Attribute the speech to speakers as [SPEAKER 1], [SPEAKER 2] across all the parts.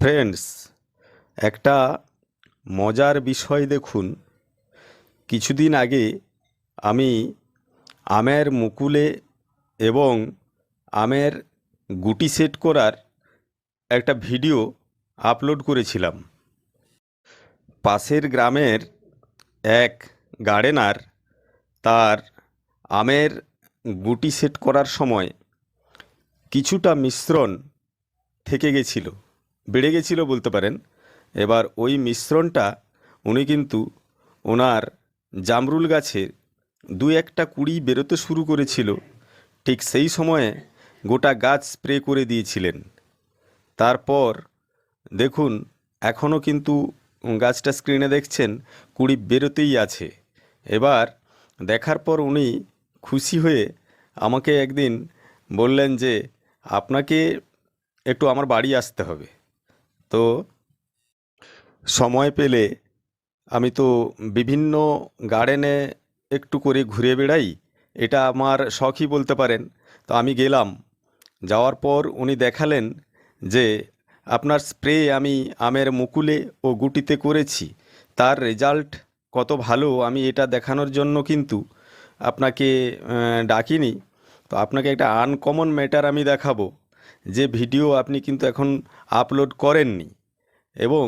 [SPEAKER 1] Friends একটা মজার বিষয় দেখুন। কিছুদিন আগে আমি আমের মুকুলে এবং আমের গুটি সেট করার একটা ভিডিও আপলোড করেছিলাম। পাশের গ্রামের এক গার্ডেনার তার আমের গুটি সেট করার সময় কিছুটা মিশ্রণ থেকে গেছিল। বেড়ে গেছিল বলতে পারেন। এবার ওই মিশ্রণটা উনি কিন্তু ওনার জামরুল গাছের দু একটা কুড়ি বেরোতে শুরু করেছিল। ঠিক সেই সময়ে গোটা গাছ স্প্রে করে দিয়েছিলেন। তারপর দেখুন এখনও কিন্তু গাছটা স্ক্রিনে দেখছেন, কুড়ি বেরোতেই আছে। এবার দেখার পর উনি খুশি হয়ে আমাকে একদিন বললেন যে, আপনাকে একটু আমার বাড়ি আসতে হবে। তো সময় পেলে আমি তো বিভিন্ন গার্ডেনে একটু করে ঘুরে বেড়াই, এটা আমার শখই বলতে পারেন। তো আমি গেলাম, যাওয়ার পর উনি দেখালেন যে আপনার স্প্রে আমি আমের মুকুলে ও গুটিতে করেছি, তার রেজাল্ট কত ভালো আমি এটা দেখানোর জন্য কিন্তু আপনাকে ডাকিনি। তো আপনাকে একটা আনকমন ম্যাটার আমি দেখাবো। যে ভিডিও আপনি কিন্তু এখন আপলোড করেননি। এবং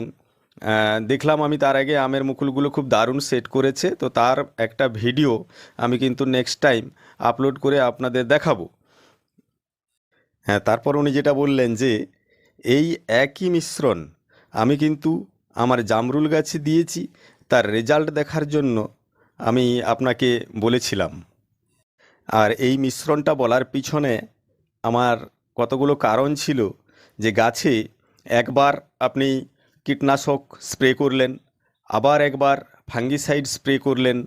[SPEAKER 1] দেখলাম আমি তার আগে আমের মুকুলগুলো খুব দারুণ সেট করেছে, তো তার একটা ভিডিও আমি কিন্তু নেক্সট টাইম আপলোড করে আপনাদের দেখাবো। হ্যাঁ তারপর উনি যেটা বললেন যে, এই একই মিশ্রণ আমি কিন্তু আমার জামরুল গাছে দিয়েছি, তার রেজাল্ট দেখার জন্য আমি আপনাকে বলেছিলাম। আর এই মিশ্রণটা বলার পিছনে আমার কতগুলো কারণ ছিল যে গাছে একবার আপনি কীটনাশক স্প্রে করলেন, আবার একবার ফাঙ্গিসাইড স্প্রে করলেন,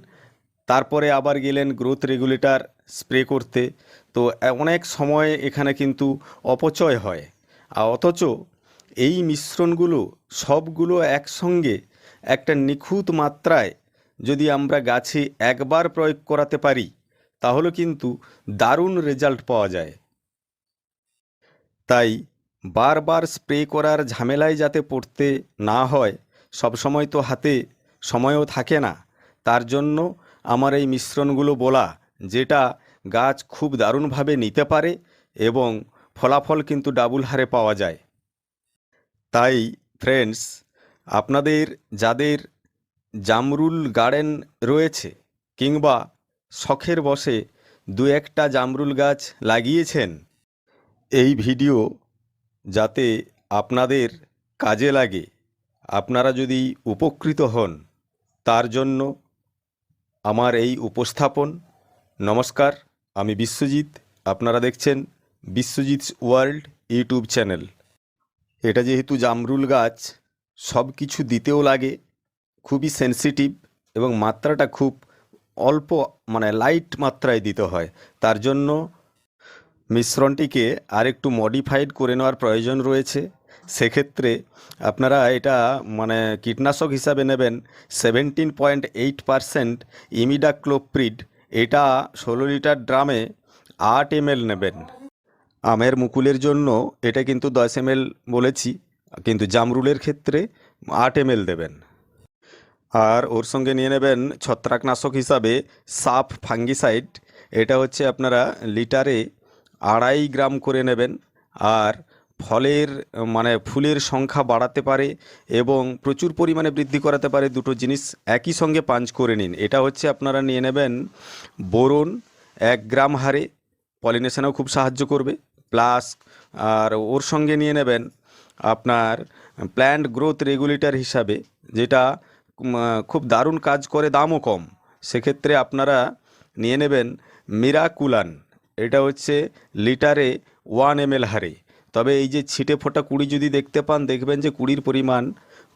[SPEAKER 1] তারপরে আবার গেলেন গ্রোথ রেগুলেটর স্প্রে করতে। তো অনেক সময় এখানে কিন্তু অপচয় হয়। আর অথচ এই মিশ্রণগুলো সবগুলো একসঙ্গে একটা নিখুঁত মাত্রায় যদি আমরা গাছে একবার প্রয়োগ করাতে পারি, তাহলে কিন্তু দারুণ রেজাল্ট পাওয়া যায়। তাই বারবার স্প্রে করার ঝামেলায় যাতে পড়তে না হয়, সবসময় তো হাতে সময়ও থাকে না। তার জন্য আমার এই মিশ্রণগুলো বলা, যেটা গাছ খুব দারুণভাবে নিতে পারে এবং ফলাফল কিন্তু ডাবল হারে পাওয়া যায়। তাই ফ্রেন্ডস, আপনাদের যাদের জামরুল গার্ডেন রয়েছে কিংবা শখের বসে দু একটা জামরুল গাছ লাগিয়েছেন এই ভিডিও যাতে আপনাদের কাজে লাগে। আপনারা যদি উপকৃত হন, তার জন্য আমার এই উপস্থাপন। নমস্কার, আমি বিশ্বজিৎ। আপনারা দেখছেন বিশ্বজিৎ ওয়ার্ল্ড ইউটিউব চ্যানেল। এটা যেহেতু জামরুল গাছ, সব কিছু দিতেও লাগে, খুবই সেনসিটিভ এবং মাত্রাটা খুব অল্প মানে লাইট মাত্রায় দিতে হয়। তার জন্য মিশ্রণটিকে আরেকটু মডিফাইড করে নেওয়ার প্রয়োজন রয়েছে। সেক্ষেত্রে আপনারা এটা মানে কীটনাশক হিসাবে নেবেন seventeen point eight percent imidacloprid এটা ষোলো লিটার ড্রামে আট এমএল নেবেন। আমের মুকুলের জন্য এটা কিন্তু দশ এমএল বলেছি, কিন্তু জামরুলের ক্ষেত্রে আট এমএল দেবেন। আর ওর সঙ্গে নিয়ে নেবেন ছত্রাকনাশক হিসাবে সাফ ফাঙ্গিসাইড। এটা হচ্ছে আপনারা লিটারে আড়াই গ্রাম করে নেবেন আর ফলের মানে ফুলের সংখ্যা বাড়াতে পারে এবং প্রচুর পরিমাণে বৃদ্ধি করাতে পারে দুটো জিনিস একই সঙ্গে পাঞ্চ করে নিন। এটা হচ্ছে আপনারা নিয়ে নেবেন বোরন এক গ্রাম হারে, পলিনেশনেও খুব সাহায্য করবে। প্লাস আর ওর সঙ্গে নিয়ে নেবেন আপনার প্ল্যান্ট গ্রোথ রেগুলেটর হিসাবে, যেটা খুব দারুণ কাজ করে, দামও কম। সেক্ষেত্রে আপনারা নিয়ে নেবেন মিরাকুলান। এটা হচ্ছে লিটারে ওয়ান এম হারে। তবে এই যে ছিটে ফোটা কুড়ি যদি দেখতে পান, দেখবেন যে কুড়ির পরিমাণ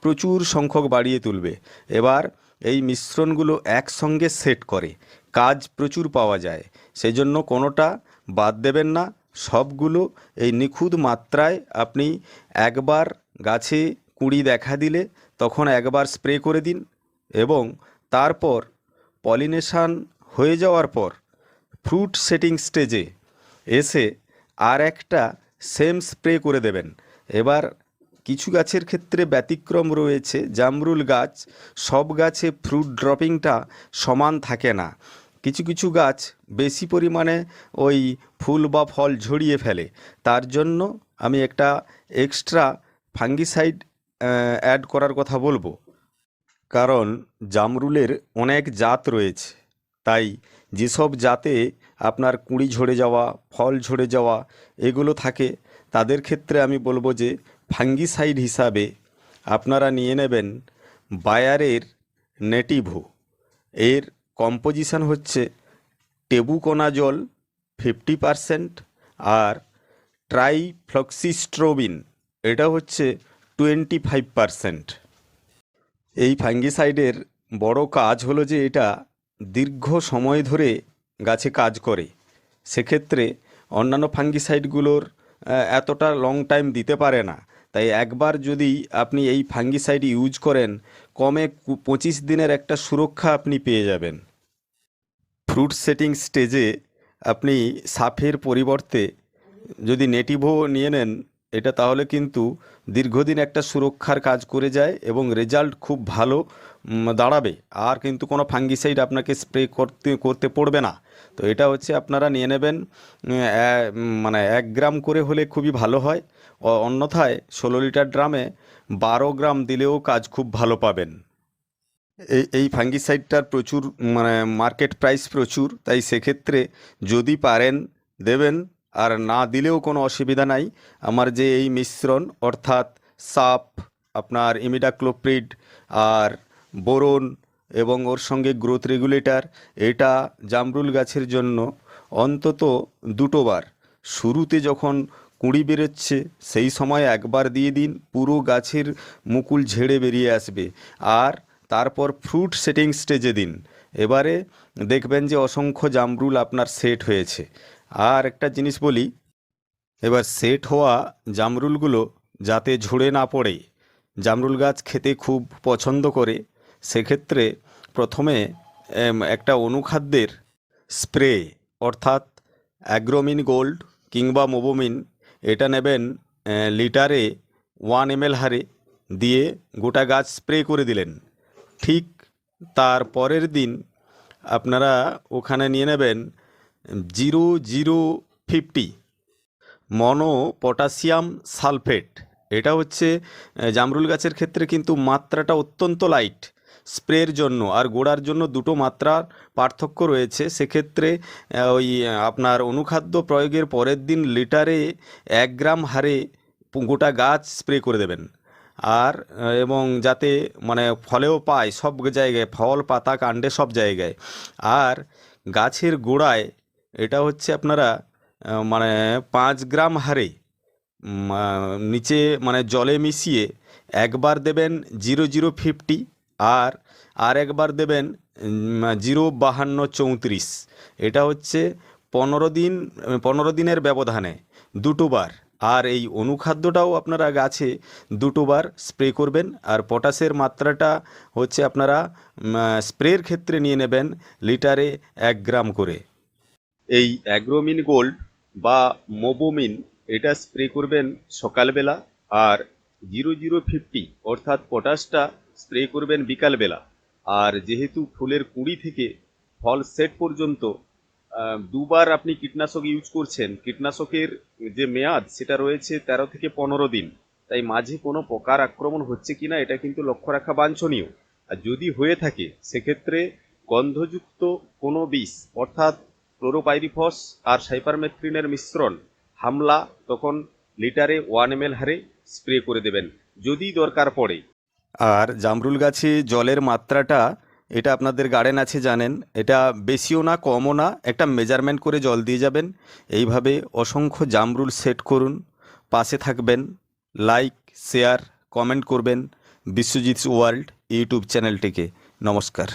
[SPEAKER 1] প্রচুর সংখ্যক বাড়িয়ে তুলবে। এবার এই মিশ্রণগুলো একসঙ্গে সেট করে, কাজ প্রচুর পাওয়া যায়। সেই জন্য কোনোটা বাদ দেবেন না, সবগুলো এই নিখুঁত মাত্রায় আপনি একবার গাছে কুড়ি দেখা দিলে তখন একবার স্প্রে করে দিন এবং তারপর পলিনেশান হয়ে যাওয়ার পর ফ্রুট সেটিং স্টেজে এসে আর একটা সেম স্প্রে করে দেবেন। এবার কিছু গাছের ক্ষেত্রে ব্যতিক্রম রয়েছে। জামরুল গাছ, সব গাছে ফ্রুট ড্রপিংটা সমান থাকে না। কিছু কিছু গাছ বেশি পরিমাণে ওই ফুল বা ফল ঝরিয়ে ফেলে। তার জন্য আমি একটা এক্সট্রা ফাঙ্গিসাইড অ্যাড করার কথা বলব। কারণ জামরুলের অনেক জাত রয়েছে। তাই যেসব জাতে আপনার কুঁড়ি ঝরে যাওয়া, ফল ঝরে যাওয়া এগুলো থাকে, তাদের ক্ষেত্রে আমি বলব যে ফাঙ্গিসাইড হিসাবে আপনারা নিয়ে নেবেন বায়ারের নেটিভো। এর কম্পোজিশন হচ্ছে টেবুকোনা জল ফিফটি পারসেন্ট আর ট্রাইফ্লক্সিস্ট্রোবিন, এটা হচ্ছে টোয়েন্টি ফাইভ পারসেন্ট। এই ফাঙ্গিসাইডের বড় কাজ হলো যে এটা দীর্ঘ সময় ধরে গাছে কাজ করে। সেক্ষেত্রে অন্যান্য ফাঙ্গিসাইডগুলোর এতটা লং টাইম দিতে পারে না। তাই একবার যদি আপনি এই ফাঙ্গিসাইড ইউজ করেন, কমে পঁচিশ দিনের একটা সুরক্ষা আপনি পেয়ে যাবেন। ফ্রুট সেটিং স্টেজে আপনি সাফের পরিবর্তে যদি নেটিভো নিয়ে নেন এটা তাহলে কিন্তু দীর্ঘদিন একটা সুরক্ষার কাজ করে যায় এবং রেজাল্ট খুব ভালো দাঁড়াবে। আর কিন্তু কোনো ফাঙ্গিসাইড আপনাকে স্প্রে করতে করতে পড়বে না। তো এটা হচ্ছে আপনারা নিয়ে নেবেন মানে এক গ্রাম করে হলে খুবই ভালো হয়। অন্যথায় ষোলো লিটার ড্রামে বারো গ্রাম দিলেও কাজ খুব ভালো পাবেন। এই এই ফাঙ্গিসাইডটার প্রচুর মানে মার্কেট প্রাইস প্রচুর, তাই সেক্ষেত্রে যদি পারেন, দেবেন। আর না দিলেও কোনো অসুবিধা নাই। আমার যে এই মিশ্রণ, অর্থাৎ সাপ, আপনার ইমিডাক্লোপ্রিড আর বোরন এবং ওর সঙ্গে গ্রোথ রেগুলেটর, এটা জামরুল গাছের জন্য অন্তত দুটো বার। শুরুতে যখন কুঁড়ি বেরোচ্ছে, সেই সময় একবার দিয়ে দিন, পুরো গাছের মুকুল ঝেড়ে বেরিয়ে আসবে। আর তারপর ফ্রুট সেটিং স্টেজে দিন। এবারে দেখবেন যে অসংখ্য জামরুল আপনার সেট হয়েছে। আর একটা জিনিস বলি, এবার সেট হওয়া জামরুলগুলো যাতে ঝরে না পড়ে, জামরুল গাছ খেতে খুব পছন্দ করে, সেক্ষেত্রে প্রথমে একটা অনুখাদ্যের স্প্রে, অর্থাৎ অ্যাগ্রোমিন গোল্ড কিংবা মোবোমিন, এটা নেবেন লিটারে ওয়ান এমএল হারে দিয়ে গোটা গাছ স্প্রে করে দিলেন। ঠিক তার পরের দিন আপনারা ওখানে নিয়ে নেবেন zero zero fifty. Mono potassium sulphate. এটা হচ্ছে জামরুল গাছের ক্ষেত্রে কিন্তু মাত্রাটা অত্যন্ত লাইট স্প্রের জন্য আর গোড়ার জন্য দুটো মাত্রার পার্থক্য রয়েছে। সেক্ষেত্রে ওই আপনার অনুখাদ্য প্রয়োগের পরের দিন লিটারে এক গ্রাম হারে গোটা গাছ স্প্রে করে দেবেন। আর এবং যাতে মানে ফলেও পায় সব জায়গায়, ফল, পাতা, কাণ্ডে সব জায়গায়। আর গাছের গোড়ায় এটা হচ্ছে আপনারা মানে পাঁচ গ্রাম হারে নিচে মানে জলে মিশিয়ে একবার দেবেন জিরো জিরো ফিফটি আর আর একবার দেবেন জিরো বাহান্ন চৌত্রিশ। এটা হচ্ছে পনেরো দিন, পনেরো দিনের ব্যবধানে দুটোবার আর এই অনুখাদ্যটাও আপনারা গাছে দুটোবার স্প্রে করবেন আর পটাশের মাত্রাটা হচ্ছে আপনারা স্প্রের ক্ষেত্রে নিয়ে নেবেন লিটারে এক গ্রাম করে। এই অ্যাগ্রোমিন গোল্ড বা মোবোমিন, এটা স্প্রে করবেন সকালবেলা আর জিরো জিরো ফিফটি অর্থাৎ পটাশটা স্প্রে করবেন বিকালবেলা। আর যেহেতু ফুলের কুঁড়ি থেকে ফল সেট পর্যন্ত দুবার আপনি কীটনাশক ইউজ করছেন, কীটনাশকের যে মেয়াদ সেটা রয়েছে তেরো থেকে পনেরো দিন। তাই মাঝে কোনো পোকার আক্রমণ হচ্ছে কিনা এটা কিন্তু লক্ষ্য রাখা বাঞ্ছনীয়। আর যদি হয়ে থাকে, সেক্ষেত্রে গন্ধযুক্ত কোনো বিষ অর্থাৎ ক্লোরোপাইরিফস আর সাইপারমেথ্রিনের মিশ্রণ হামলা তখন লিটারে ওয়ান এম হারে স্প্রে করে দেবেন, যদি দরকার পড়ে। আর জামরুল গাছে জলের মাত্রাটা, এটা আপনাদের গার্ডেন আছে জানেন, এটা বেশিও না, কমও না, একটা মেজারমেন্ট করে জল দিয়ে যাবেন। এইভাবে অসংখ্য জামরুল সেট করুন, পাশে থাকবেন লাইক শেয়ার কমেন্ট করবেন বিশ্বজিৎ ওয়ার্ল্ড ইউটিউব চ্যানেলটিকে। নমস্কার।